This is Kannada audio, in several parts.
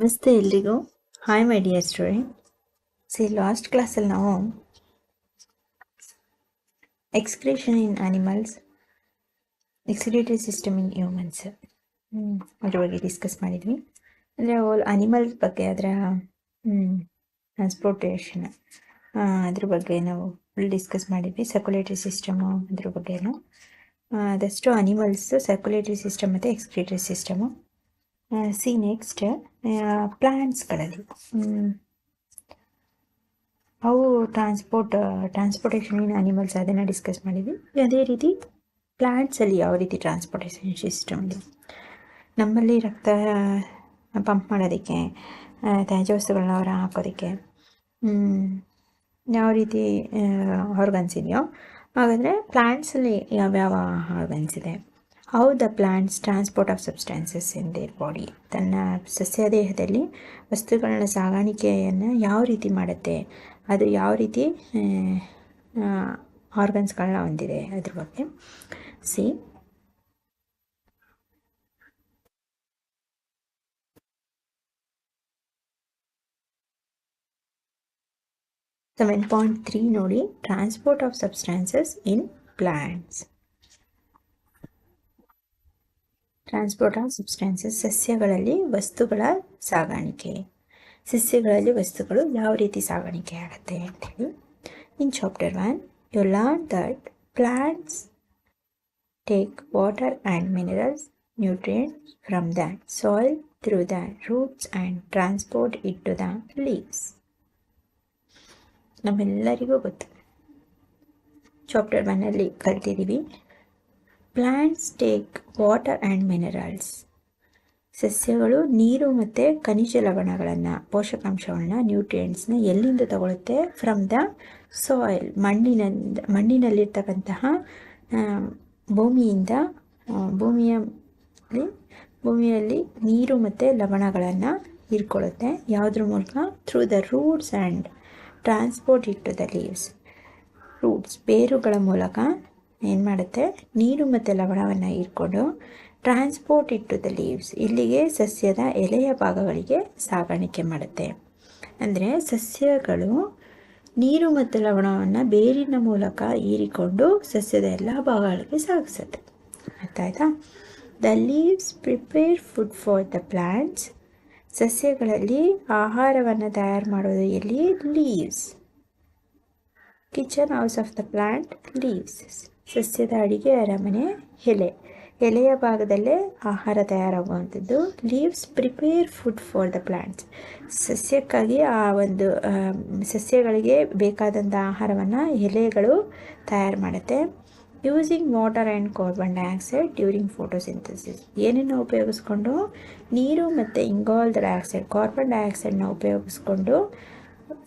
ನಮಸ್ತೆ ಎಲ್ರಿಗೂ hi my dear students last ಕ್ಲಾಸಲ್ಲಿ ನಾವು excretion in animals excretory system in humans ಅದ್ರ ಬಗ್ಗೆ ಡಿಸ್ಕಸ್ ಮಾಡಿದ್ವಿ. ಅಂದರೆ ಓಲ್ ಅನಿಮಲ್ ಬಗ್ಗೆ ಅದರ ಟ್ರಾನ್ಸ್ಪೋರ್ಟೇಷನ್ ಅದ್ರ ಬಗ್ಗೆ ನಾವು ಫುಲ್ ಡಿಸ್ಕಸ್ ಮಾಡಿದ್ವಿ. ಸರ್ಕ್ಯುಲೇಟರಿ ಸಿಸ್ಟಮು ಅದ್ರ ಬಗ್ಗೆನೂ. ಅದಷ್ಟು ಅನಿಮಲ್ಸು ಸರ್ಕ್ಯುಲೇಟರಿ ಸಿಸ್ಟಮ್ ಮತ್ತು ಎಕ್ಸ್ಕ್ರಿಟರಿ ಸಿಸ್ಟಮು ಸಿ ನೆಕ್ಸ್ಟ್ ಪ್ಲ್ಯಾಂಟ್ಸ್ಗಳಲ್ಲಿ ಅವು ಟ್ರಾನ್ಸ್ಪೋರ್ಟ್ ಟ್ರಾನ್ಸ್ಪೋರ್ಟೇಷನ್ ಇನ್ ಅನಿಮಲ್ಸ್ ಅದನ್ನು ಡಿಸ್ಕಸ್ ಮಾಡಿದ್ವಿ. ಅದೇ ರೀತಿ ಪ್ಲ್ಯಾಂಟ್ಸಲ್ಲಿ ಯಾವ ರೀತಿ ಟ್ರಾನ್ಸ್ಪೋರ್ಟೇಷನ್ ಸಿಸ್ಟಮ್ ಇದೆ ನಮ್ಮಲ್ಲಿ ರಕ್ತ ಪಂಪ್ ಮಾಡೋದಕ್ಕೆ ತ್ಯಾಜ್ಯವಸ್ತುಗಳನ್ನ ಹೊರ ಹಾಕೋದಕ್ಕೆ ಯಾವ ರೀತಿ ಆರ್ಗನ್ಸ್ ಇದೆಯೋ ಹಾಗಾದರೆ ಪ್ಲ್ಯಾಂಟ್ಸಲ್ಲಿ ಯಾವ್ಯಾವ ಆರ್ಗನ್ಸ್ ಇದೆ. How the plants transport of substances in their body ತನ್ನ ಸಸ್ಯ ದೇಹದಲ್ಲಿ ವಸ್ತುಗಳನ್ನ ಸಾಗಾಣಿಕೆಯನ್ನು ಯಾವ ರೀತಿ ಮಾಡುತ್ತೆ, ಅದು ಯಾವ ರೀತಿ ಆರ್ಗನ್ಸ್ಗಳನ್ನ ಹೊಂದಿದೆ ಅದ್ರ ಬಗ್ಗೆ ಸಿ. ಸೆವೆನ್ ಪಾಯಿಂಟ್ ತ್ರೀ ನೋಡಿ transport of substances in plants transport of substances ಸಸ್ಯಗಳಲ್ಲಿ ವಸ್ತುಗಳ ಸಾಗಾಣಿಕೆ. ಸಸ್ಯಗಳಲ್ಲಿ ವಸ್ತುಗಳು ಯಾವ ರೀತಿ ಸಾಗಾಣಿಕೆ ಆಗುತ್ತೆ ಅಂಥೇಳಿ in chapter one, you learn that plants take water and minerals, nutrients from the soil through the roots and transport it to the leaves. ನಮ್ಮೆಲ್ಲರಿಗೂ ಗೊತ್ತು. ಚಾಪ್ಟರ್ ಒನ್ನಲ್ಲಿ ಕಲ್ತಿದ್ದೀವಿ. Plants take water and minerals. ಸಸ್ಯಗಳು, ನೀರು ಮತ್ತು ಖನಿಜ ಲವಣಗಳನ್ನು ಪೋಷಕಾಂಶಗಳನ್ನ ನ್ಯೂಟ್ರಿಯೆಂಟ್ಸ್ನ ಎಲ್ಲಿಂದ ತಗೊಳುತ್ತೆ ಫ್ರಮ್ ದ ಸಾಯಿಲ್ ಮಣ್ಣಿನಿಂದ, ಮಣ್ಣಿನಲ್ಲಿರ್ತಕ್ಕಂತಹ ಭೂಮಿಯಿಂದ ಭೂಮಿಯಲ್ಲಿ ಭೂಮಿಯಲ್ಲಿ ನೀರು ಮತ್ತು ಲವಣಗಳನ್ನು ಹೀರ್ಕೊಳ್ಳುತ್ತೆ. ಯಾವುದ್ರ ಮೂಲಕ? Through the roots and transport it to the leaves roots ಬೇರುಗಳ ಮೂಲಕ. ಏನು ಮಾಡುತ್ತೆ ನೀರು ಮತ್ತು ಲವಣವನ್ನು ಇಟ್ಕೊಂಡು ಟ್ರಾನ್ಸ್ಪೋರ್ಟ್ ಇಟ್ಟು ದ ಲೀವ್ಸ್ ಇಲ್ಲಿಗೆ ಸಸ್ಯದ ಎಲೆಯ ಭಾಗಗಳಿಗೆ ಸಾಗಾಣಿಕೆ ಮಾಡುತ್ತೆ. ಅಂದರೆ ಸಸ್ಯಗಳು ನೀರು ಮತ್ತು ಲವಣವನ್ನು ಬೇರಿನ ಮೂಲಕ ಹೀರಿಕೊಂಡು ಸಸ್ಯದ ಎಲ್ಲ ಭಾಗಗಳಿಗೆ ಸಾಗಿಸುತ್ತೆ. ಆಯ್ತಾಯ್ತಾ the leaves prepare food for the plants ಸಸ್ಯಗಳಲ್ಲಿ ಆಹಾರವನ್ನು ತಯಾರು ಮಾಡೋದು ಎಲ್ಲಿ leaves kitchen house of the plant leaves ಸಸ್ಯದ ಅಡಿಗೆ ಅರಮನೆ ಎಲೆ. ಎಲೆಯ ಭಾಗದಲ್ಲೇ ಆಹಾರ ತಯಾರಾಗುವಂಥದ್ದು. Leaves prepare food for the plants ಸಸ್ಯಕ್ಕಾಗಿ ಆ ಒಂದು ಸಸ್ಯಗಳಿಗೆ ಬೇಕಾದಂಥ ಆಹಾರವನ್ನು ಎಲೆಗಳು ತಯಾರು ಮಾಡುತ್ತೆ. Using water and carbon dioxide during photosynthesis ಏನನ್ನು ಉಪಯೋಗಿಸ್ಕೊಂಡು? ನೀರು ಮತ್ತು ಇಂಗಾಲ್ ಡೈಆಕ್ಸೈಡ್ ಕಾರ್ಬನ್ ಡೈಆಕ್ಸೈಡ್ನ ಉಪಯೋಗಿಸ್ಕೊಂಡು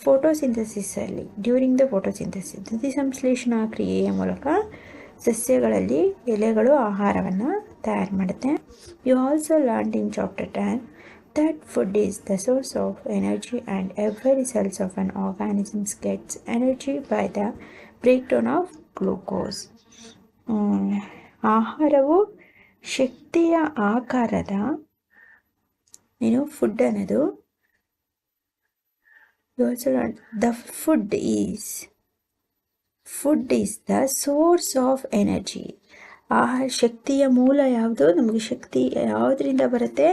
ಫೋಟೋಸಿಂಥಸಿಸಲ್ಲಿ ಡ್ಯೂರಿಂಗ್ ದ ಫೋಟೋಸಿಂಥಸಿಸ್ ದ್ಯುತಿಸಂಶ್ಲೇಷಣಾ ಕ್ರಿಯೆಯ ಮೂಲಕ ಸಸ್ಯಗಳಲ್ಲಿ ಎಲೆಗಳು ಆಹಾರವನ್ನು ತಯಾರು ಮಾಡುತ್ತೆ. You also learn in chapter ten that food is the source of energy and every cells of an organisms gets energy by the break down of glucose ಆಹಾರವು ಶಕ್ತಿಯ ಆಕಾರದ, ಏನು ಫುಡ್ ಅನ್ನೋದು learn the food is food is the source of energy ಆಹಾರ ಶಕ್ತಿಯ ಮೂಲ ಯಾವುದು? ನಮಗೆ ಶಕ್ತಿ ಯಾವುದರಿಂದ ಬರುತ್ತೆ?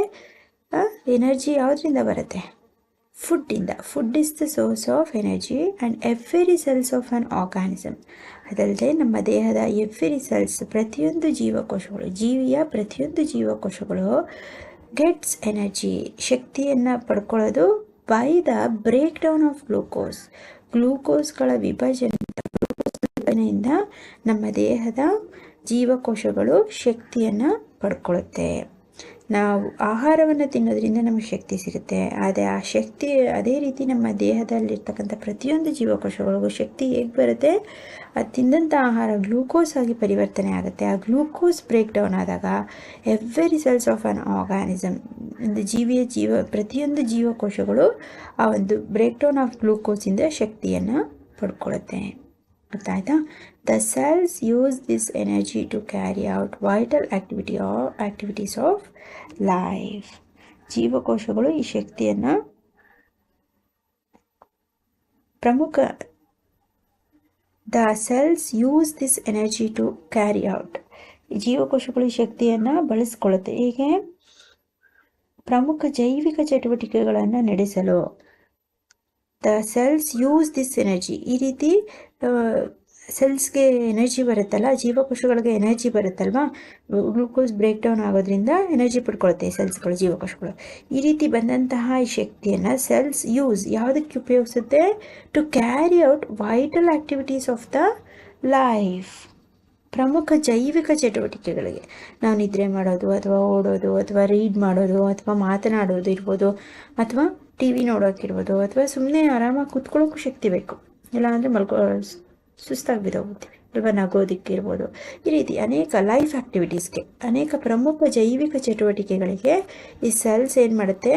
ಎನರ್ಜಿ ಯಾವುದರಿಂದ ಬರುತ್ತೆ? ಫುಡ್ಡಿಂದ. Food is the source of energy and every cells of an organism ಅದಲ್ಲದೆ ನಮ್ಮ ದೇಹದ ಎವ್ರಿ ಸೆಲ್ಸ್ ಪ್ರತಿಯೊಂದು ಜೀವಕೋಶಗಳು, ಜೀವಿಯ ಪ್ರತಿಯೊಂದು ಜೀವಕೋಶಗಳು ಗೆಟ್ಸ್ ಎನರ್ಜಿ ಶಕ್ತಿಯನ್ನು ಪಡ್ಕೊಳ್ಳೋದು by the break down of glucose ಗ್ಲೂಕೋಸ್ಗಳ ವಿಭಜನೆ ವಿಭಜನೆಯಿಂದ ನಮ್ಮ ದೇಹದ ಜೀವಕೋಶಗಳು ಶಕ್ತಿಯನ್ನು ಪಡ್ಕೊಳ್ಳುತ್ತೆ ನಾವು ಆಹಾರವನ್ನು ತಿನ್ನೋದ್ರಿಂದ ನಮಗೆ ಶಕ್ತಿ ಸಿಗುತ್ತೆ. ಆದರೆ ಆ ಶಕ್ತಿ, ಅದೇ ರೀತಿ ನಮ್ಮ ದೇಹದಲ್ಲಿರ್ತಕ್ಕಂಥ ಪ್ರತಿಯೊಂದು ಜೀವಕೋಶಗಳಿಗೂ ಶಕ್ತಿ ಹೇಗೆ ಬರುತ್ತೆ? ಅದು ತಿಂದಂಥ ಆಹಾರ ಗ್ಲೂಕೋಸ್ ಆಗಿ ಪರಿವರ್ತನೆ ಆಗುತ್ತೆ. ಆ ಗ್ಲೂಕೋಸ್ ಬ್ರೇಕ್ ಡೌನ್ ಆದಾಗ every cells of an organism ಒಂದು ಜೀವಿಯ ಜೀವ, ಪ್ರತಿಯೊಂದು ಜೀವಕೋಶಗಳು ಆ ಒಂದು ಬ್ರೇಕ್ ಡೌನ್ ಆಫ್ ಗ್ಲೂಕೋಸಿಂದ ಶಕ್ತಿಯನ್ನು ಪಡ್ಕೊಳ್ಳುತ್ತೆ ಗೊತ್ತಾಯ್ತಾ? The cells use this energy to carry out vital activity or activities of life ಜೀವಕೋಶಗಳು ಈ ಶಕ್ತಿಯನ್ನು ಪ್ರಮುಖ the cells use this energy to carry out. ಜೀವಕೋಶಗಳು ಈ ಶಕ್ತಿಯನ್ನು ಬಳಸ್ಕೊಳ್ಳುತ್ತೆ. ಹೀಗೆ ಪ್ರಮುಖ ಜೈವಿಕ ಚಟುವಟಿಕೆಗಳನ್ನು ನಡೆಸಲು the cells use this energy. ಈ ರೀತಿ ಸೆಲ್ಸ್ಗೆ ಎನರ್ಜಿ ಬರುತ್ತಲ್ಲ, ಜೀವಕೋಶಗಳಿಗೆ ಎನರ್ಜಿ ಬರುತ್ತಲ್ವಾ? ಗ್ಲೂಕೋಸ್ ಬ್ರೇಕ್ ಡೌನ್ ಆಗೋದ್ರಿಂದ ಎನರ್ಜಿ ಪಡ್ಕೊಳುತ್ತೆ ಸೆಲ್ಸ್ಗಳು ಜೀವಕೋಶಗಳು. ಈ ರೀತಿ ಬಂದಂತಹ ಈ ಶಕ್ತಿಯನ್ನು ಸೆಲ್ಸ್ ಯೂಸ್ ಯಾವುದಕ್ಕೆ ಉಪಯೋಗಿಸುತ್ತೆ? To carry out vital activities of the life ಪ್ರಮುಖ ಜೈವಿಕ ಚಟುವಟಿಕೆಗಳಿಗೆ. ನಾವು ನಿದ್ರೆ ಮಾಡೋದು, ಅಥವಾ ಓಡೋದು, ಅಥವಾ ರೀಡ್ ಮಾಡೋದು, ಅಥವಾ ಮಾತನಾಡೋದು ಇರ್ಬೋದು, ಅಥವಾ ಟಿ ವಿ ನೋಡೋಕ್ಕಿರ್ಬೋದು ಅಥವಾ ಸುಮ್ಮನೆ ಆರಾಮಾಗಿ ಕೂತ್ಕೊಳ್ಳೋಕ್ಕೂ ಶಕ್ತಿ ಬೇಕು. ಇಲ್ಲಾಂದರೆ ಮಲ್ಕೋ ಸುಸ್ತಾಗಿ ಬಿದ್ದೋಗ್ಬಿಡ್ತೀವಿ ಅಲ್ವಾ ನಗೋದಿಕ್ಕಿರ್ಬೋದು ಈ ರೀತಿ ಅನೇಕ ಲೈಫ್ ಆ್ಯಕ್ಟಿವಿಟೀಸ್ಗೆ ಅನೇಕ ಪ್ರಮುಖ ಜೈವಿಕ ಚಟುವಟಿಕೆಗಳಿಗೆ ಈ ಸೆಲ್ಸ್ ಏನು ಮಾಡುತ್ತೆ?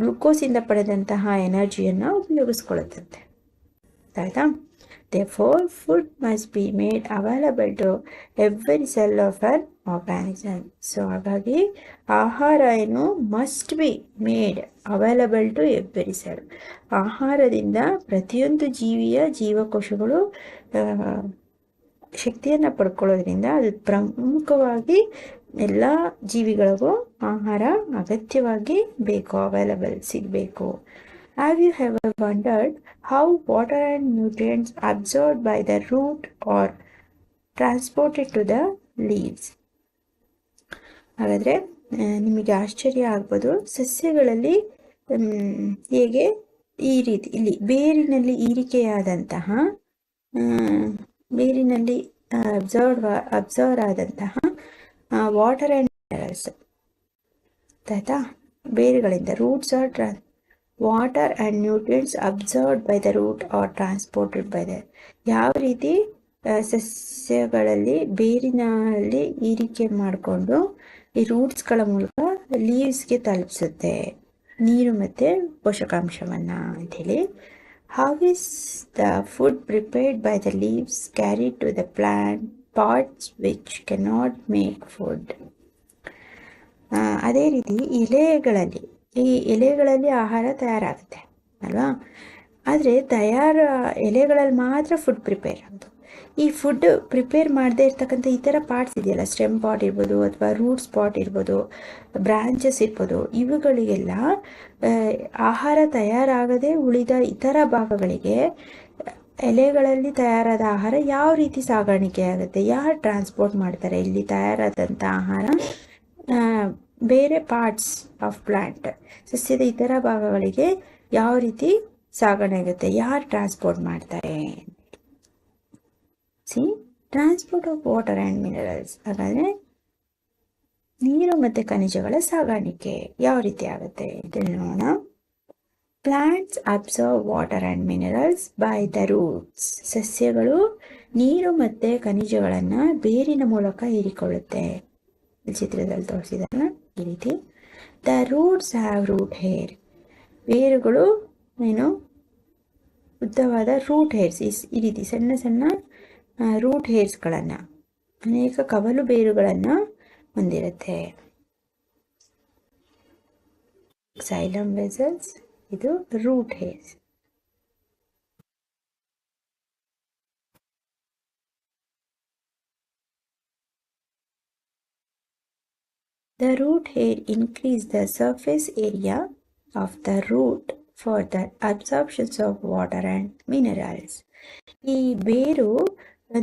ಗ್ಲುಕೋಸಿಂದ ಪಡೆದಂತಹ ಎನರ್ಜಿಯನ್ನು ಉಪಯೋಗಿಸ್ಕೊಳ್ಳುತ್ತಂತೆ. ಆಯಿತಾ Therefore, food must be made available to every cell of an organism. So ಹಾಗಾಗಿ ಆಹಾರ ಏನು must be made available to every cell ಆಹಾರದಿಂದ ಪ್ರತಿಯೊಂದು ಜೀವಿಯ ಜೀವಕೋಶಗಳು ಶಕ್ತಿಯನ್ನು ಪಡ್ಕೊಳ್ಳೋದ್ರಿಂದ ಅದು ಪ್ರಮುಖವಾಗಿ ಎಲ್ಲ ಜೀವಿಗಳಿಗೂ ಆಹಾರ ಅಗತ್ಯವಾಗಿ ಬೇಕು ಅವೈಲಬಲ್ ಸಿಗಬೇಕು have you have wondered how water and nutrients absorbed by the root or transported to the leaves? ಹಾಗಾದರೆ ನಿಮಗೆ ಆಶ್ಚರ್ಯ ಆಗ್ಬೋದು, ಸಸ್ಯಗಳಲ್ಲಿ ಹೇಗೆ ಈ ರೀತಿ, ಇಲ್ಲಿ ಬೇರಿನಲ್ಲಿ ಈರಿಕೆಯಾದಂತಹ ಬೇರಿನಲ್ಲಿ ಅಬ್ಸರ್ವ್ ಅಬ್ಸರ್ವ್ ಆದಂತಹ ವಾಟರ್ ಆ್ಯಂಡ್ ಮಿನರಲ್ಸ್ ಬೇರುಗಳಿಂದ roots are trans water and nutrients absorbed by the root are transported by the ಯಾವ ರೀತಿ ಸಸ್ಯಗಳಲ್ಲಿ, ಬೇರಿನಲ್ಲಿ ಈರಿಕೆ ಮಾಡಿಕೊಂಡು ಈ ರೂಟ್ಸ್ಗಳ ಮೂಲಕ ಲೀವ್ಸ್ಗೆ ತಲುಪಿಸುತ್ತೆ. ನೀರು ಮತ್ತು ಪೋಷಕಾಂಶವನ್ನು ಅಂಥೇಳಿ how is the food prepared by the leaves carry to the plant parts which cannot make food ಅದೇ ರೀತಿ ಎಲೆಗಳಲ್ಲಿ ಈ ಎಲೆಗಳಲ್ಲಿ ಆಹಾರ ತಯಾರಾಗುತ್ತೆ, ಅಲ್ವಾ? ಆದರೆ ತಯಾರ ಎಲೆಗಳಲ್ಲಿ ಮಾತ್ರ ಫುಡ್ ಪ್ರಿಪೇರ್ ಆಗೋದು. ಈ ಫುಡ್ ಪ್ರಿಪೇರ್ ಮಾಡದೇ ಇರ್ತಕ್ಕಂಥ ಈ ಥರ ಪಾರ್ಟ್ಸ್ ಇದೆಯಲ್ಲ ಸ್ಟೆಮ್ ಪಾಟ್ ಇರ್ಬೋದು ಅಥವಾ ರೂಟ್ ಸ್ಪಾಟ್ ಇರ್ಬೋದು ಬ್ರಾಂಚಸ್ ಇರ್ಬೋದು, ಇವುಗಳಿಗೆಲ್ಲ ಆಹಾರ ತಯಾರಾಗದೆ ಉಳಿದ ಇತರ ಭಾಗಗಳಿಗೆ ಎಲೆಗಳಲ್ಲಿ ತಯಾರಾದ ಆಹಾರ ಯಾವ ರೀತಿ ಸಾಗಾಣಿಕೆ ಆಗುತ್ತೆ? ಯಾರು ಟ್ರಾನ್ಸ್ಪೋರ್ಟ್ ಮಾಡ್ತಾರೆ? ಇಲ್ಲಿ ತಯಾರಾದಂಥ ಆಹಾರ ಬೇರೆ ಪಾರ್ಟ್ಸ್ ಆಫ್ ಪ್ಲ್ಯಾಂಟ್ ಸಸ್ಯದ ಇತರ ಭಾಗಗಳಿಗೆ ಯಾವ ರೀತಿ ಸಾಗಣೆ ಆಗುತ್ತೆ? ಯಾರು ಟ್ರಾನ್ಸ್ಪೋರ್ಟ್ ಮಾಡ್ತಾರೆ? See transport of water and minerals ಹಾಗಾದರೆ ನೀರು ಮತ್ತು ಖನಿಜಗಳ ಸಾಗಾಣಿಕೆ ಯಾವ ರೀತಿ ಆಗುತ್ತೆ? ನೋಡೋಣ. Plants absorb water and minerals by the roots ಸಸ್ಯಗಳು ನೀರು ಮತ್ತು ಖನಿಜಗಳನ್ನು ಬೇರಿನ ಮೂಲಕ ಹೀರಿಕೊಳ್ಳುತ್ತೆ. ಚಿತ್ರದಲ್ಲಿ ತೋರಿಸಿದಾರಲ್ಲ. ಈ ರೀತಿ the roots have root hair ಬೇರುಗಳು ಏನು? ಉದ್ದವಾದ ರೂಟ್ ಹೇರ್ಸ್ ಈ ರೀತಿ ಸಣ್ಣ ಸಣ್ಣ ರೂಟ್ ಹೇರ್ಸ್ಗಳನ್ನು ಅನೇಕ ಕವಲು ಬೇರುಗಳನ್ನು ಹೊಂದಿರುತ್ತೆ. ಸೈಲಮ್ ವೆಸಲ್ಸ್ ಇದು root hairs The root hair increase the surface area of the root for the absorptions of water and minerals. ಈ ಬೇರು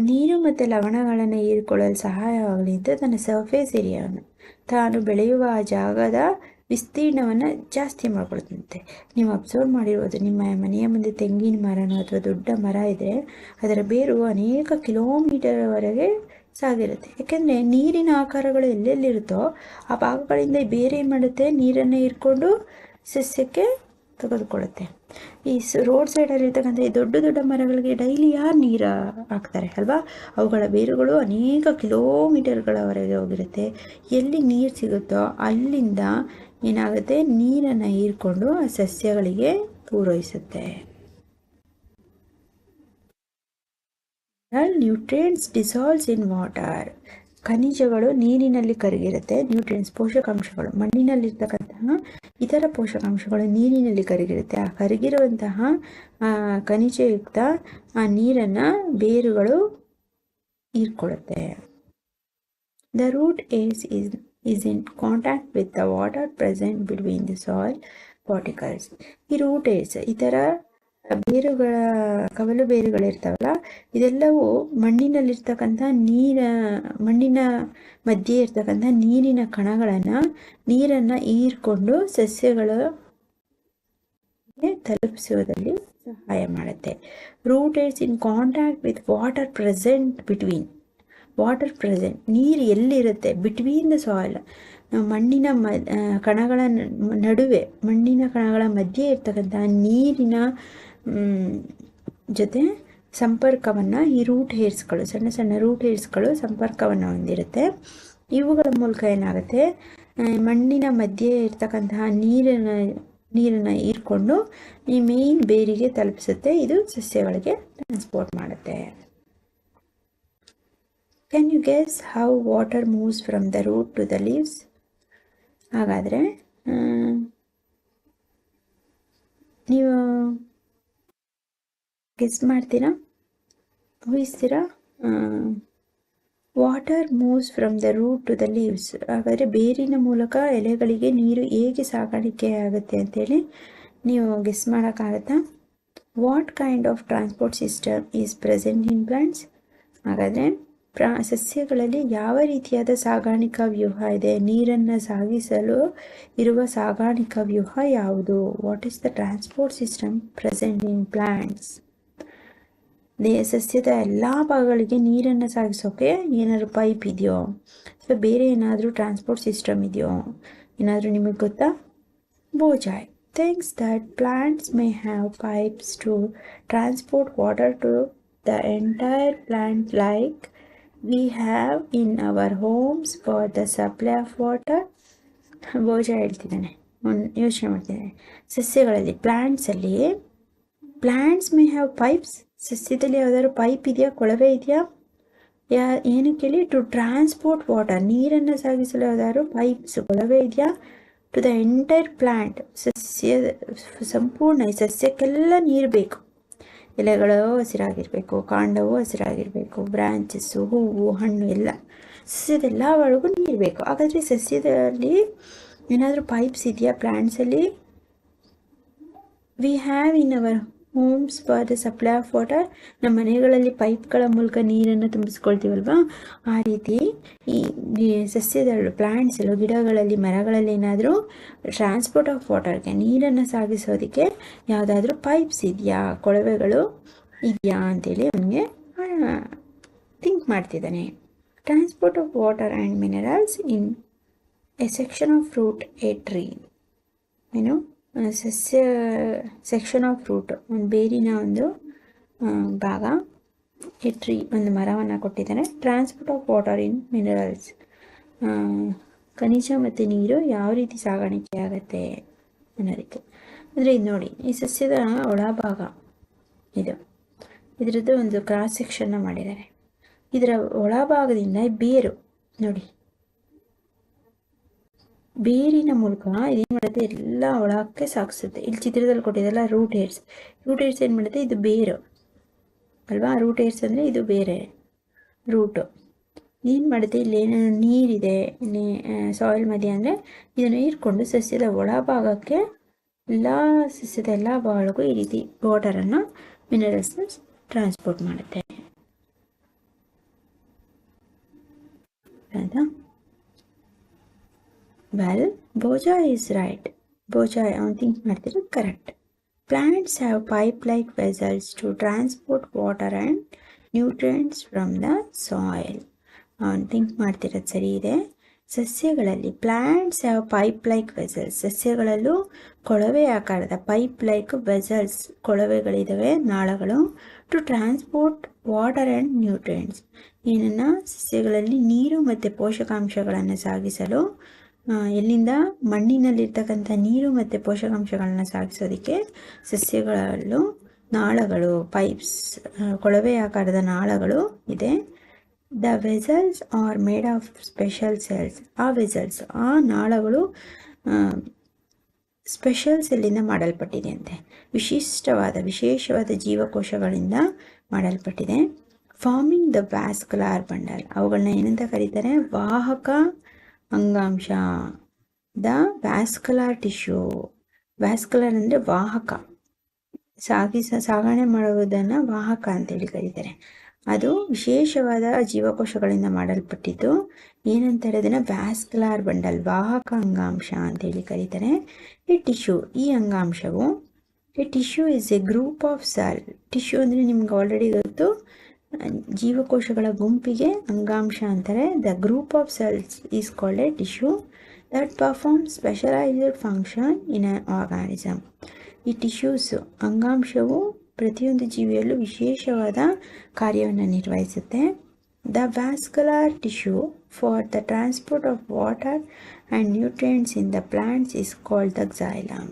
ನೀರು ಮತ್ತು ಲವಣಗಳನ್ನು ಹೀರಿಕೊಳ್ಳಲು ಸಹಾಯವಾಗಲಿ ಅಂತ ತನ್ನ ಸರ್ಫೇಸ್ ಏರಿಯಾವನ್ನು ತಾನು ಬೆಳೆಯುವ ಆ ಜಾಗದ ವಿಸ್ತೀರ್ಣವನ್ನು ಜಾಸ್ತಿ ಮಾಡ್ಕೊಳ್ತಂತೆ ನೀವು ಅಬ್ಸರ್ವ್ ಮಾಡಿರ್ಬೋದು, ನಿಮ್ಮ ಮನೆಯ ಮುಂದೆ ತೆಂಗಿನ ಮರನೋ ಅಥವಾ ದೊಡ್ಡ ಮರ ಇದ್ದರೆ ಅದರ ಬೇರು ಅನೇಕ ಕಿಲೋಮೀಟರ್ವರೆಗೆ ಸಾಗಿರುತ್ತೆ ಯಾಕೆಂದರೆ ನೀರಿನ ಆಕಾರಗಳು ಎಲ್ಲೆಲ್ಲಿರುತ್ತೋ ಆ ಭಾಗಗಳಿಂದ ಬೇರೆ ಏನು ಮಾಡುತ್ತೆ? ನೀರನ್ನು ಇಟ್ಕೊಂಡು ಸಸ್ಯಕ್ಕೆ ತೆಗೆದುಕೊಳ್ಳುತ್ತೆ. ಈ ರೋಡ್ ಸೈಡಲ್ಲಿ ಇರ್ತಕ್ಕಂಥ ಈ ದೊಡ್ಡ ದೊಡ್ಡ ಮರಗಳಿಗೆ ಡೈಲಿ ಯಾರು ನೀರು ಹಾಕ್ತಾರೆ ಅಲ್ವಾ? ಅವುಗಳ ಬೇರುಗಳು ಅನೇಕ ಕಿಲೋಮೀಟರ್ಗಳವರೆಗೆ ಹೋಗಿರುತ್ತೆ. ಎಲ್ಲಿ ನೀರು ಸಿಗುತ್ತೋ ಅಲ್ಲಿಂದ ಏನಾಗುತ್ತೆ? ನೀರನ್ನು ಹೀರ್ಕೊಂಡು ಆ ಸಸ್ಯಗಳಿಗೆ ಪೂರೈಸುತ್ತೆ. ನ್ಯೂಟ್ರಿಯೆಂಟ್ಸ್ ಡಿಸಾಲ್ವ್ಸ್ ಇನ್ ವಾಟರ್ ಖನಿಜಗಳು ನೀರಿನಲ್ಲಿ ಕರಗಿರುತ್ತೆ ನ್ಯೂಟ್ರಿಯೆಂಟ್ಸ್ ಪೋಷಕಾಂಶಗಳು. ಮಣ್ಣಿನಲ್ಲಿರ್ತಕ್ಕಂತಹ ಇತರ ಪೋಷಕಾಂಶಗಳು ನೀರಿನಲ್ಲಿ ಕರಗಿರುತ್ತೆ. ಆ ಕರಗಿರುವಂತಹ ಖನಿಜಯುಕ್ತ, ಆ ನೀರನ್ನು ಬೇರುಗಳು ಹೀರ್ಕೊಳ್ಳುತ್ತೆ. The root hairs is is in contact with the water present between the soil particles ಈ ರೂಟ್ ಏಸ್ ಇತರ ಬೇರುಗಳ ಕವಲು ಬೇರುಗಳಿರ್ತಾವಲ್ಲ ಇದೆಲ್ಲವೂ ಮಣ್ಣಿನಲ್ಲಿರ್ತಕ್ಕಂಥ ನೀರ, ಮಣ್ಣಿನ ಮಧ್ಯೆ ಇರ್ತಕ್ಕಂಥ ನೀರಿನ ಕಣಗಳನ್ನು, ನೀರನ್ನು ಹೀರ್ಕೊಂಡು ಸಸ್ಯಗಳ ತಲುಪಿಸುವುದರಲ್ಲಿ ಸಹಾಯ ಮಾಡುತ್ತೆ. Root hairs in contact with water present between water present ನೀರು ಎಲ್ಲಿರುತ್ತೆ? ಬಿಟ್ವೀನ್ ದ ಸಾಯಿಲ್ ಮಣ್ಣಿನ ಮ ಕಣಗಳ ನಡುವೆ, ಮಣ್ಣಿನ ಕಣಗಳ ಮಧ್ಯೆ ಇರ್ತಕ್ಕಂಥ ನೀರಿನ ಜೊತೆ ಸಂಪರ್ಕವನ್ನು ಈ ರೂಟ್ ಹೇರ್ಸ್ಗಳು ಸಣ್ಣ ಸಣ್ಣ ರೂಟ್ ಹೇರ್ಸ್ಗಳು ಸಂಪರ್ಕವನ್ನು ಹೊಂದಿರುತ್ತೆ. ಇವುಗಳ ಮೂಲಕ ಏನಾಗುತ್ತೆ? ಮಣ್ಣಿನ ಮಧ್ಯೆ ಇರ್ತಕ್ಕಂತಹ ನೀರಿನ, ನೀರನ್ನು ಹೀರ್ಕೊಂಡು ಈ ಮೇನ್ ಬೇರಿಗೆ ತಲುಪಿಸುತ್ತೆ. ಇದು ಸಸ್ಯಗಳಿಗೆ ಟ್ರಾನ್ಸ್ಪೋರ್ಟ್ ಮಾಡುತ್ತೆ. Can you guess how water moves from the root to the leaves ಹಾಗಾದರೆ ನೀವು ಗೆಸ್ ಮಾಡ್ತೀರಾ? ಊಹಿಸ್ತೀರಾ? Water moves from the root to the leaves. ಹಾಗಾದರೆ ಬೇರಿನ ಮೂಲಕ ಎಲೆಗಳಿಗೆ ನೀರು ಹೇಗೆ ಸಾಗಾಣಿಕೆ ಆಗುತ್ತೆ ಅಂತೇಳಿ ನೀವು ಗೆಸ್ ಮಾಡೋಕ್ಕಾಗತ್ತಾ? What kind of transport system is present in plants ಹಾಗಾದರೆ ಪ್ರಾ, ಸಸ್ಯಗಳಲ್ಲಿ ಯಾವ ರೀತಿಯಾದ ಸಾಗಾಣಿಕಾ ವ್ಯೂಹ ಇದೆ? ನೀರನ್ನು ಸಾಗಿಸಲು ಇರುವ ಸಾಗಾಣಿಕಾ ವ್ಯೂಹ ಯಾವುದು? What is the transport system present in plants they ಸಸ್ಯದ ಎಲ್ಲ ಭಾಗಗಳಿಗೆ ನೀರನ್ನು ಸಾಗಿಸೋಕೆ ಏನಾದರೂ ಪೈಪ್ ಇದೆಯೋ? ಅಥವಾ ಬೇರೆ ಏನಾದರೂ ಟ್ರಾನ್ಸ್ಪೋರ್ಟ್ ಸಿಸ್ಟಮ್ ಇದೆಯೋ? ಏನಾದರೂ ನಿಮಗೆ ಗೊತ್ತಾ? Boojho. Thinks that plants may have pipes to transport water to the entire plant like we have in our homes for the supply of water Boojho ಹೇಳ್ತಿದ್ದಾನೆ. ಯೋಚನೆ ಮಾಡ್ತಿದ್ದಾನೆ. ಸಸ್ಯಗಳಲ್ಲಿ ಪ್ಲ್ಯಾಂಟ್ಸಲ್ಲಿ ಪ್ಲ್ಯಾಂಟ್ಸ್ ಮೇ ಹ್ಯಾವ್ ಪೈಪ್ಸ್ ಸಸ್ಯದಲ್ಲಿ ಯಾವ್ದಾದ್ರು ಪೈಪ್ ಇದೆಯಾ? ಕೊಳವೆ ಇದೆಯಾ? ಯಾ ಏನಕ್ಕೆ ಹೇಳಿ ಟು ಟ್ರಾನ್ಸ್ಪೋರ್ಟ್ ವಾಟರ್ ನೀರನ್ನು ಸಾಗಿಸಲು ಯಾವ್ದಾದ್ರು ಪೈಪ್ಸ್ ಕೊಳವೆ ಇದೆಯಾ? ಟು ದ ಎಂಟೈರ್ ಪ್ಲಾಂಟ್ ಸಸ್ಯ, ಸಂಪೂರ್ಣ ಸಸ್ಯಕ್ಕೆಲ್ಲ ನೀರು ಬೇಕು. ಎಲೆಗಳು ಹಸಿರಾಗಿರಬೇಕು, ಕಾಂಡವು ಹಸಿರಾಗಿರಬೇಕು ಬ್ರಾಂಚಸ್ಸು ಹೂವು, ಹಣ್ಣು ಎಲ್ಲ ಸಸ್ಯದೆಲ್ಲ ಒಳಗೂ ನೀರು ಬೇಕು. ಹಾಗಾದರೆ ಸಸ್ಯದಲ್ಲಿ ಏನಾದರೂ ಪೈಪ್ಸ್ ಇದೆಯಾ? ಪ್ಲ್ಯಾಂಟ್ಸಲ್ಲಿ we have in our homes for the supply of water ನಮ್ಮ ಮನೆಗಳಲ್ಲಿ ಪೈಪ್ಗಳ ಮೂಲಕ ನೀರನ್ನು ತುಂಬಿಸ್ಕೊಳ್ತೀವಲ್ವಾ? ಆ ರೀತಿ ಈ ಸಸ್ಯದ ಪ್ಲಾಂಟ್ಸ್ ಎಲ್ಲ, ಗಿಡಗಳಲ್ಲಿ, ಮರಗಳಲ್ಲಿ ಏನಾದರೂ ಟ್ರಾನ್ಸ್ಪೋರ್ಟ್ ಆಫ್ ವಾಟರ್ಗೆ ನೀರನ್ನು ಸಾಗಿಸೋದಕ್ಕೆ ಯಾವುದಾದ್ರೂ ಪೈಪ್ಸ್ ಇದೆಯಾ? ಕೊಳವೆಗಳು ಇದೆಯಾ ಅಂತೇಳಿ ಅವನಿಗೆ ಥಿಂಕ್ ಮಾಡ್ತಿದ್ದಾನೆ. Transport of water and minerals in a section of fruit a tree ಏನು? ಸಸ್ಯ ಸೆಕ್ಷನ್ ಆಫ್ ಫ್ರೂಟ್ ಒಂದು ಬೇರಿನ ಒಂದು ಭಾಗ. ಈ ಟ್ರೀ ಒಂದು ಮರವನ್ನು ಕೊಟ್ಟಿದ್ದಾರೆ. Transport of water in minerals ಖನಿಜ ಮತ್ತು ನೀರು ಯಾವ ರೀತಿ ಸಾಗಾಣಿಕೆ ಆಗುತ್ತೆ ಅನ್ನೋದಕ್ಕೆ. ಅಂದರೆ ಇದು ನೋಡಿ, ಈ ಸಸ್ಯದ ಒಳಭಾಗ ಇದು. ಇದರದ್ದು ಒಂದು ಕ್ರಾಸ್ ಸೆಕ್ಷನ್ನ ಮಾಡಿದ್ದಾರೆ. ಇದರ ಒಳಭಾಗದಿಂದ ಬೇರು, ನೋಡಿ. ಬೇರಿನ ಮೂಲಕ ಇದೇನು ಮಾಡುತ್ತೆ. ಎಲ್ಲ ಒಳಕ್ಕೆ ಸಾಗಿಸುತ್ತೆ ಇಲ್ಲಿ ಚಿತ್ರದಲ್ಲಿ ಕೊಟ್ಟಿದ್ದಲ್ಲ ರೂಟ್ ಹೇರ್ಸ್ ರೂಟ್ ಹೇರ್ಸ್ ಏನು ಮಾಡುತ್ತೆ? ಇದು ಬೇರು. ಅಲ್ವಾ? ರೂಟ್ ಹೇರ್ಸ್ ಅಂದರೆ ಇದು ಬೇರೆ. ರೂಟು ಏನು ಮಾಡುತ್ತೆ? ಇಲ್ಲಿ ಏನೋ ನೀರಿದೆ. ನೀ ಸಾಯಿಲ್ ಮಧ್ಯೆ ಅಂದರೆ ಇದನ್ನು ಹೀರ್ಕೊಂಡು ಸಸ್ಯದ ಒಳಭಾಗಕ್ಕೆ ಎಲ್ಲ ಸಸ್ಯದ ಎಲ್ಲ ಭಾಗಗಳಿಗೂ ಈ ರೀತಿ ವಾಟರನ್ನು ಮಿನರಲ್ಸ್ನ ಟ್ರಾನ್ಸ್ಪೋರ್ಟ್ ಮಾಡುತ್ತೆ. ಆಯ್ತಾ well Boojho is right Boojho ಅವನು ಥಿಂಕ್ ಮಾಡ್ತಿರೋದು correct plants have pipe like vessels to transport water and nutrients from the soil ಅವ್ನು ಥಿಂಕ್ ಮಾಡ್ತಿರೋದು ಸರಿ ಇದೆ. ಸಸ್ಯಗಳಲ್ಲಿ plants have pipe like vessels ಸಸ್ಯಗಳಲ್ಲೂ ಕೊಳವೆ ಆಕಾರದ ಪೈಪ್ ಲೈಕ್ ವೆಸಲ್ಸ್ ಕೊಳವೆಗಳಿದ್ದಾವೆ ನಾಳಗಳು to transport water and nutrients ಏನನ್ನು? ಸಸ್ಯಗಳಲ್ಲಿ ನೀರು ಮತ್ತು ಪೋಷಕಾಂಶಗಳನ್ನು ಸಾಗಿಸಲು ಎಲ್ಲಿಂದ? ಮಣ್ಣಿನಲ್ಲಿರ್ತಕ್ಕಂಥ ನೀರು ಮತ್ತು ಪೋಷಕಾಂಶಗಳನ್ನ ಸಾಗಿಸೋದಕ್ಕೆ ಸಸ್ಯಗಳಲ್ಲೂ ನಾಳಗಳು ಪೈಪ್ಸ್ ಕೊಳವೆ ಆಕಾರದ ನಾಳಗಳು ಇದೆ. The vessels are made of special cells ಆ ವೆಸಲ್ಸ್ ಆ ನಾಳಗಳು ಸ್ಪೆಷಲ್ ಸೆಲ್ಲಿಂದ ಮಾಡಲ್ಪಟ್ಟಿದೆ ಅಂತೆ ವಿಶಿಷ್ಟವಾದ, ವಿಶೇಷವಾದ ಜೀವಕೋಶಗಳಿಂದ ಮಾಡಲ್ಪಟ್ಟಿದೆ. ಫಾರ್ಮಿಂಗ್ ದ ವ್ಯಾಸ್ಕುಲಾರ್ ಬಂಡಲ್ ಅವುಗಳನ್ನ ಏನಂತ ಕರೀತಾರೆ? ವಾಹಕ ಅಂಗಾಂಶ ದ ವ್ಯಾಸ್ಕುಲಾರ್ ಟಿಶ್ಯೂ. ವ್ಯಾಸ್ಕುಲರ್ ಅಂದರೆ ವಾಹಕ. ಸಾಗಿಸ ಸಾಗಣೆ ಮಾಡುವುದನ್ನು ವಾಹಕ ಅಂತೇಳಿ ಕರೀತಾರೆ. ಅದು ವಿಶೇಷವಾದ ಜೀವಕೋಶಗಳಿಂದ ಮಾಡಲ್ಪಟ್ಟಿದ್ದು ಏನಂತಾರೆ ಅದನ್ನು ವ್ಯಾಸ್ಕುಲಾರ್ ಬಂಡಲ್, ವಾಹಕ ಅಂಗಾಂಶ ಅಂತೇಳಿ ಕರೀತಾರೆ. ಈ ಟಿಶ್ಯೂ, ಈ ಅಂಗಾಂಶವು, ಈ tissue is a group of cell tissue ಅಂದರೆ ನಿಮ್ಗೆ ಆಲ್ರೆಡಿ ಗೊತ್ತು. ಜೀವಕೋಶಗಳ ಗುಂಪಿಗೆ ಅಂಗಾಂಶ ಅಂತಾರೆ. The group of cells is called a tissue that perform specialised function in a organism ಈ ಟಿಶ್ಯೂಸು ಅಂಗಾಂಶವು ಪ್ರತಿಯೊಂದು ಜೀವಿಯಲ್ಲೂ ವಿಶೇಷವಾದ ಕಾರ್ಯವನ್ನು ನಿರ್ವಹಿಸುತ್ತೆ. The vascular tissue for the transport of water and nutrients in the plants is called the xylem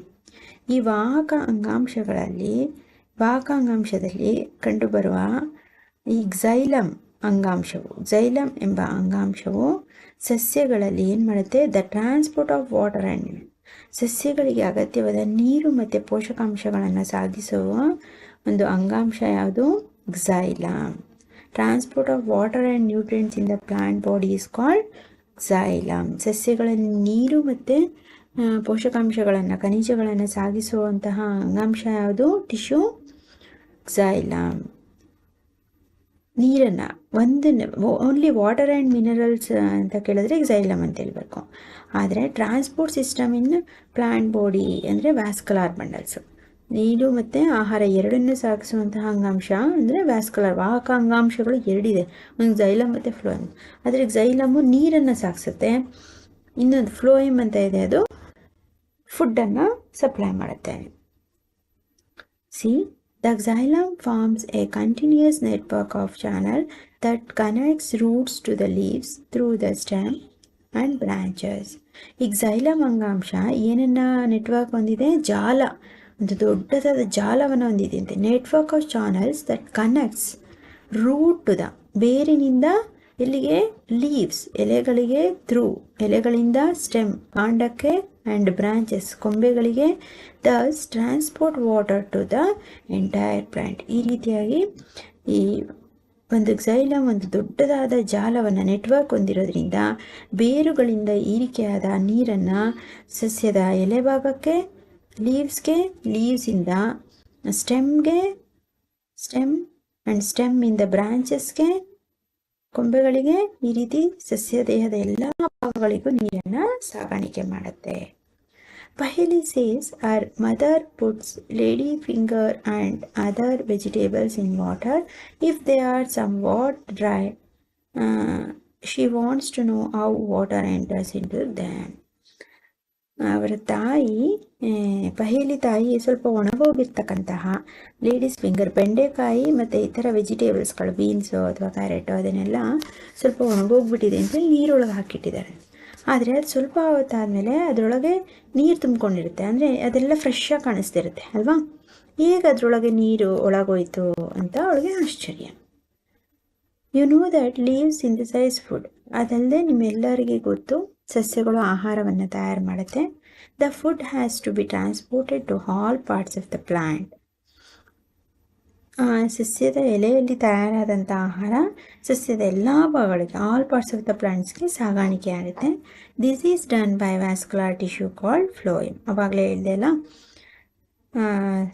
ಈ ವಾಹಕ ಅಂಗಾಂಶಗಳಲ್ಲಿ, ವಾಹಕ ಅಂಗಾಂಶದಲ್ಲಿ ಕಂಡುಬರುವ ಈ ಝೈಲಮ್ ಅಂಗಾಂಶವು ಝೈಲಮ್ ಎಂಬ ಅಂಗಾಂಶವು ಸಸ್ಯಗಳಲ್ಲಿ ಏನು ಮಾಡುತ್ತೆ? The transport of water and ಸಸ್ಯಗಳಿಗೆ ಅಗತ್ಯವಾದ ನೀರು ಮತ್ತು ಪೋಷಕಾಂಶಗಳನ್ನು ಸಾಗಿಸುವ ಒಂದು ಅಂಗಾಂಶ ಯಾವುದು? Xylem transport of water and nutrients in the plant body is called xylem ಸಸ್ಯಗಳಲ್ಲಿ ನೀರು ಮತ್ತು ಪೋಷಕಾಂಶಗಳನ್ನು, ಖನಿಜಗಳನ್ನು ಸಾಗಿಸುವಂತಹ ಅಂಗಾಂಶ ಯಾವುದು? Tissue xylem. ನೀರನ್ನು ಒಂದು ಓನ್ಲಿ ವಾಟರ್ ಆ್ಯಂಡ್ ಮಿನರಲ್ಸ್ ಅಂತ ಕೇಳಿದ್ರೆ ಎಕ್ಸೈಲಮ್ ಅಂತ ಹೇಳಬೇಕು. ಆದರೆ transport system in plant body ಅಂದರೆ ವ್ಯಾಸ್ಕುಲಾರ್ ಬಂಡಲ್ಸ್ ನೀರು ಮತ್ತು ಆಹಾರ ಎರಡನ್ನೂ ಸಾಗಿಸುವಂತಹ ಅಂಗಾಂಶ ಅಂದರೆ ವ್ಯಾಸ್ಕುಲಾರ್ ವಾಹಕ ಅಂಗಾಂಶಗಳು ಎರಡಿದೆ. ಒಂದು ಝೈಲಮ್ ಮತ್ತು ಫ್ಲೋಯಮ್ ಆದರೆ ಝೈಲಮು ನೀರನ್ನು ಸಾಗಿಸುತ್ತೆ. ಇನ್ನೊಂದು ಫ್ಲೋಯಮ್ ಅಂತ ಇದೆ ಅದು ಫುಡ್ಡನ್ನು ಸಪ್ಲೈ ಮಾಡುತ್ತೆ. See The xylem forms a continuous network of channel that connects roots to the leaves through the stem and branches. ಈ xylem ಅಂಗಾಂಶ ಏನನ್ನ ನೆಟ್ವರ್ಕ್ ಹೊಂದಿದೆ ಜಾಲ ಒಂದು ದೊಡ್ಡದಾದ ಜಾಲವನ್ನು ಹೊಂದಿದೆ ಅಂತೆ network of channels that connects root to the ಬೇರಿನಿಂದ ಎಲ್ಲಿಗೆ ಲೀವ್ಸ್ ಎಲೆಗಳಿಗೆ ಥ್ರೂ ಎಲೆಗಳಿಂದ ಸ್ಟೆಮ್ ಕಾಂಡಕ್ಕೆ and branches ಕೊಂಬೆಗಳಿಗೆ thus transport water to the entire plant ಈ ರೀತಿಯಾಗಿ ಈ ಒಂದು xylem ಒಂದು ದೊಡ್ಡದಾದ ಜಾಲವನ್ನು ನೆಟ್ವರ್ಕ್ ಹೊಂದಿರೋದ್ರಿಂದ ಬೇರುಗಳಿಂದ ಈರಿಕೆಯಾದ ನೀರನ್ನು ಸಸ್ಯದ ಎಲೆಭಾಗಕ್ಕೆ ಲೀವ್ಸ್ಗೆ ಲೀವ್ಸಿಂದ ಸ್ಟೆಮ್ಗೆ ಸ್ಟೆಮ್ ಆ್ಯಂಡ್ ಸ್ಟೆಮ್ಮಿಂದ ಬ್ರಾಂಚಸ್ಗೆ ಕೊಂಬೆಗಳಿಗೆ ಈ ರೀತಿ ಸಸ್ಯ ದೇಹದ ಎಲ್ಲ ಭಾಗಗಳಿಗೂ ನೀರನ್ನು ಸಾಗಾಣಿಕೆ ಮಾಡುತ್ತೆ. Paheli says our mother puts lady finger and other vegetables in water if they are somewhat dry she wants to know how water enters into them. ಅವರ ತಾಯಿ ಪಹೇಲಿ ತಾಯಿ ಸ್ವಲ್ಪ ಒಣಗೋಗಿರ್ತಕ್ಕಂತಹ ಲೇಡೀಸ್ ಫಿಂಗರ್ ಬೆಂಡೆಕಾಯಿ ಮತ್ತು ಇತರ ವೆಜಿಟೇಬಲ್ಸ್ಗಳು ಬೀನ್ಸು ಅಥವಾ ಕ್ಯಾರೆಟು ಅದನ್ನೆಲ್ಲ ಸ್ವಲ್ಪ ಒಣಗೋಗ್ಬಿಟ್ಟಿದೆ ಅಂತ ನೀರೊಳಗೆ ಹಾಕಿಟ್ಟಿದ್ದಾರೆ ಆದರೆ ಅದು ಸ್ವಲ್ಪ ಹೊತ್ತಾದಮೇಲೆ ಅದರೊಳಗೆ ನೀರು ತುಂಬಿಕೊಂಡಿರುತ್ತೆ. ಅಂದರೆ ಅದೆಲ್ಲ ಫ್ರೆಶ್ಶಾಗಿ ಕಾಣಿಸ್ತಿರುತ್ತೆ, ಅಲ್ವಾ? ಹೇಗೆ ಅದರೊಳಗೆ ನೀರು ಒಳಗೋಯ್ತು ಅಂತ ಅವಳಿಗೆ ಆಶ್ಚರ್ಯ. You know that leave synthesise food ಅದಲ್ಲದೆ ನಿಮ್ಮೆಲ್ಲರಿಗೆ ಗೊತ್ತು, ಸಸ್ಯಗಳು ಆಹಾರವನ್ನು ತಯಾರು ಮಾಡುತ್ತೆ. The food has to be transported to all parts of the plant ಸಸ್ಯದ ಎಲೆಯಲ್ಲಿ ತಯಾರಾದಂಥ ಆಹಾರ, ಸಸ್ಯದ ಎಲ್ಲ ಭಾಗಗಳಿಗೆ ಆಲ್ ಪಾರ್ಟ್ಸ್ ಆಫ್ ದ ಪ್ಲಾಂಟ್ಸ್ಗೆ ಸಾಗಾಣಿಕೆ ಆಗುತ್ತೆ. This is done by vascular tissue called phloem ಅವಾಗಲೇ ಹೇಳಿದೆ ಅಲ್ಲ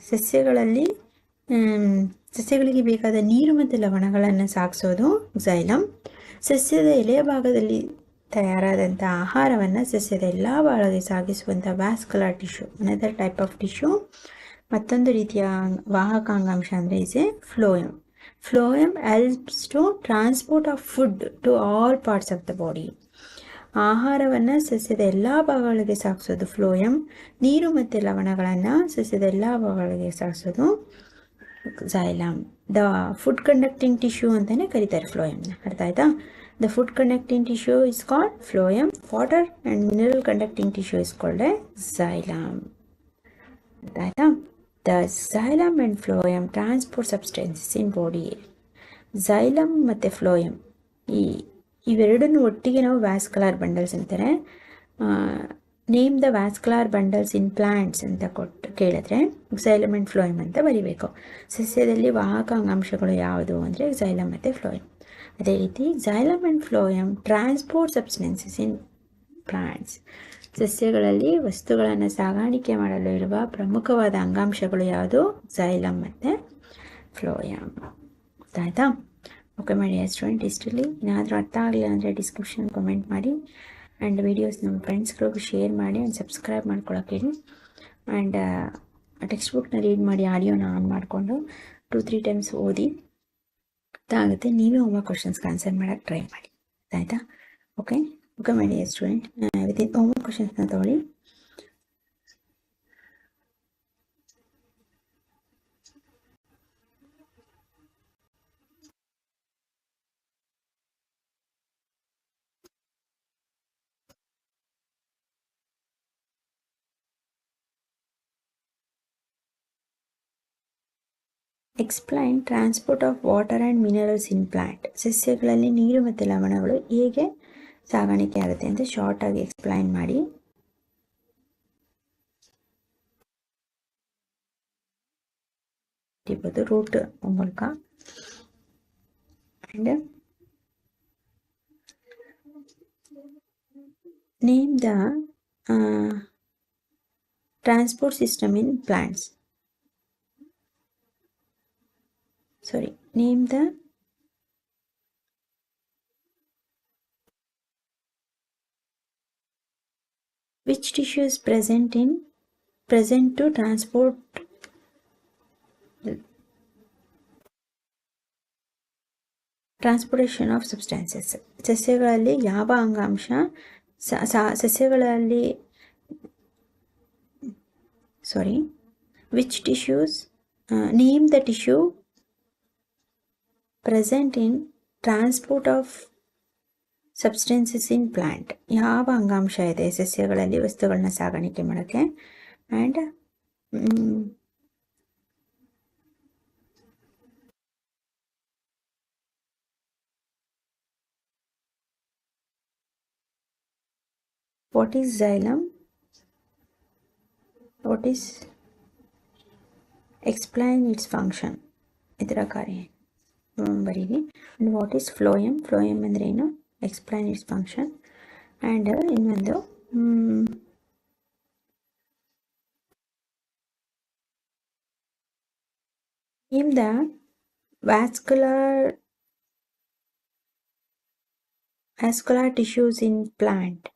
ಸಸ್ಯಗಳಲ್ಲಿ ಸಸ್ಯಗಳಿಗೆ ಬೇಕಾದ ನೀರು ಮತ್ತು ಲವಣಗಳನ್ನು ಸಾಗಿಸೋದು ಝೈಲಮ್ ಸಸ್ಯದ ಎಲೆಯ ಭಾಗದಲ್ಲಿ ತಯಾರಾದಂಥ ಆಹಾರವನ್ನು ಸಸ್ಯದ ಎಲ್ಲ ಭಾಗಗಳಿಗೆ ಸಾಗಿಸುವಂಥ vascular tissue another type of tissue ಮತ್ತೊಂದು ರೀತಿಯ ವಾಹಕ ಅಂಗಾಂಶ ಅಂದರೆ is a phloem phloem helps to transport of food to all parts of the body ಆಹಾರವನ್ನು ಸಸ್ಯದ ಎಲ್ಲ ಭಾಗಗಳಿಗೆ ಸಾಗಿಸೋದು ಫ್ಲೋಯಮ್ ನೀರು ಮತ್ತು ಲವಣಗಳನ್ನು ಸಸ್ಯದ ಎಲ್ಲ ಭಾಗಗಳಿಗೆ ಸಾಗಿಸೋದು xylem the food conducting tissue ಅಂತಲೇ ಕರೀತಾರೆ ಫ್ಲೋಯಮ್ನ ಅರ್ಥ ಆಯ್ತಾ? The food conducting tissue is called phloem water and mineral conducting tissue is called a ಅರ್ಥ ಆಯ್ತಾ? The xylem and phloem transport substances in body. xylem ಮತ್ತು ಫ್ಲೋಯಮ್ ಈ ಇವೆರಡನ್ನು ಒಟ್ಟಿಗೆ ನಾವು ವ್ಯಾಸ್ಕುಲಾರ್ ಬಂಡಲ್ಸ್ ಅಂತಾರೆ. Name the vascular bundles in plants ಅಂತ ಕೊಟ್ಟು ಕೇಳಿದ್ರೆ ಎಕ್ಸೈಲಮ್ ಆ್ಯಂಡ್ ಫ್ಲೋಯಮ್ ಅಂತ ಬರಿಬೇಕು. ಸಸ್ಯದಲ್ಲಿ ವಾಹಕ ಅಂಗಾಂಶಗಳು ಯಾವುದು ಅಂದರೆ ಎಕ್ಸೈಲಮ್ ಮತ್ತು ಫ್ಲೋಯಮ್ ಅದೇ ರೀತಿ xylem and phloem transport substances in plants ಸಸ್ಯಗಳಲ್ಲಿ ವಸ್ತುಗಳನ್ನು ಸಾಗಾಣಿಕೆ ಮಾಡಲು ಇರುವ ಪ್ರಮುಖವಾದ ಅಂಗಾಂಶಗಳು ಯಾವುದು? ಝೈಲಮ್ ಮತ್ತು ಫ್ಲೋಯಾಮ್. ಗೊತ್ತಾಯ್ತಾ? ಓಕೆ ಮಾಡಿ ಸ್ಟೂಡೆಂಟ್ ಇಷ್ಟರಲ್ಲಿ ಏನಾದರೂ ಅರ್ಥ ಆಗಲಿಲ್ಲ ಅಂದರೆ ಡಿಸ್ಕ್ರಿಪ್ಷನ್ ಕಮೆಂಟ್ ಮಾಡಿ. ಆ್ಯಂಡ್ ವೀಡಿಯೋಸ್ ನಮ್ಮ ಫ್ರೆಂಡ್ಸ್ಗಳಿಗೂ ಶೇರ್ ಮಾಡಿ ಆ್ಯಂಡ್ ಸಬ್ಸ್ಕ್ರೈಬ್ ಮಾಡ್ಕೊಳಕ್ಕೆ ಹೇಳಿ ಆ್ಯಂಡ್ ಟೆಕ್ಸ್ಟ್ ಬುಕ್ನ ರೀಡ್ ಮಾಡಿ ಆಡಿಯೋನ ಆನ್ ಮಾಡಿಕೊಂಡು ಟೂ ತ್ರೀ ಟೈಮ್ಸ್ ಓದಿ. ಗೊತ್ತಾಗುತ್ತೆ. ನೀವೇ ಹೋಮ್ವರ್ಕ್ ಕ್ವಶನ್ಸ್ಗೆ ಆನ್ಸರ್ ಮಾಡೋಕ್ಕೆ ಟ್ರೈ ಮಾಡಿ. ಆಯಿತಾ ಓಕೆ ಓಕೆ ಮಾಡಿ ಸ್ಟೂಡೆಂಟ್ ವಿತಿನ್ ಹೋಮ್ವರ್ಕ್ ಕ್ವಶನ್ಸ್ನ ತೊಗೊಳ್ಳಿ explain transport of water and minerals in plant ಸಸ್ಯಗಳಲ್ಲಿ ನೀರು ಮತ್ತು ಲವಣಗಳು ಹೇಗೆ ಸಾಗಾಣಿಕೆ ಆಗುತ್ತೆ ಅಂತ ಶಾರ್ಟಾಗಿ ಎಕ್ಸ್ಪ್ಲೈನ್ ಮಾಡಿ. ಇರ್ಬೋದು ರೂಟ್ ಮೂಲಕ. And name the transport system in plants sorry, name the which tissue is present in? Present to transport. Transportation of substances ಸಸ್ಯಗಳಲ್ಲಿ ಯಾವ ಅಂಗಾಂಶ? ಸಸ್ಯಗಳಲ್ಲಿ sorry which tissues name the tissue present in transport of substances in plant ಯಾವ ಅಂಗಾಂಶ ಇದೆ? ಸಸ್ಯಗಳಲ್ಲಿ ವಸ್ತುಗಳನ್ನ ಸಾಗಾಣಿಕೆ ಮಾಡೋಕ್ಕೆ and what is xylem? What is explain its function ಇದರ ಕಾರ್ಯ ಬರೀರಿ. And what is phloem phloem ಅಂದರೆ ಏನು? ಎಕ್ಸ್ಪ್ಲೈನ್ ಇಟ್ಸ್ ಫಂಕ್ಷನ್ ಆ್ಯಂಡ್ ಇನ್ನೊಂದು name the vascular vascular tissues in plant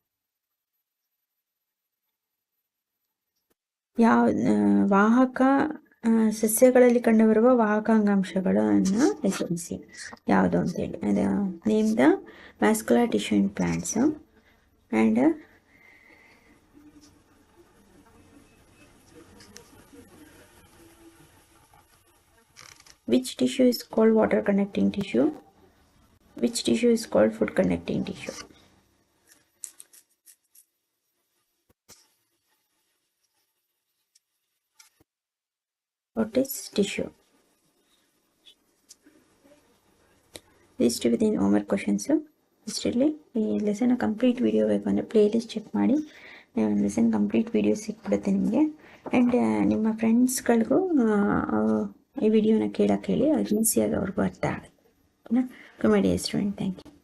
ಯಾವ ವಾಹಕ ಸಸ್ಯಗಳಲ್ಲಿ ಕಂಡುಬರುವ ವಾಹಕ ಅಂಗಾಂಶಗಳನ್ನು ಹೆಸರಿಸಿ ಯಾವುದು ಅಂತೇಳಿ ಅದು name the vascular tissue in plants and which tissue is called water conducting tissue which tissue is called food conducting tissue what tissue. ಇಷ್ಟು ವಿದಿನ್ ಹೋಮ್ವರ್ಕ್ ಕ್ವಶನ್ಸು ಇಷ್ಟರಲ್ಲಿ ಈ ಲೆಸನ್ ಕಂಪ್ಲೀಟ್ ವಿಡಿಯೋ ಬೇಕು ಅಂದರೆ ಪ್ಲೇಲಿಸ್ಟ್ ಚೆಕ್ ಮಾಡಿ. ಲೆಸನ್ ಕಂಪ್ಲೀಟ್ ವಿಡಿಯೋ ಸಿಕ್ಬಿಡುತ್ತೆ ನಿಮಗೆ. ಆ್ಯಂಡ್ ನಿಮ್ಮ ಫ್ರೆಂಡ್ಸ್ಗಳಿಗೂ ಈ ವಿಡಿಯೋನ ಕೇಳೋಕ್ಕೆ ಹೇಳಿ, ಅದು ಅವ್ರಿಗೂ ಅರ್ಥ ಆಗುತ್ತೆ ಓಕೆನಾ ಕಮೆಡಿ ಥ್ಯಾಂಕ್ ಯು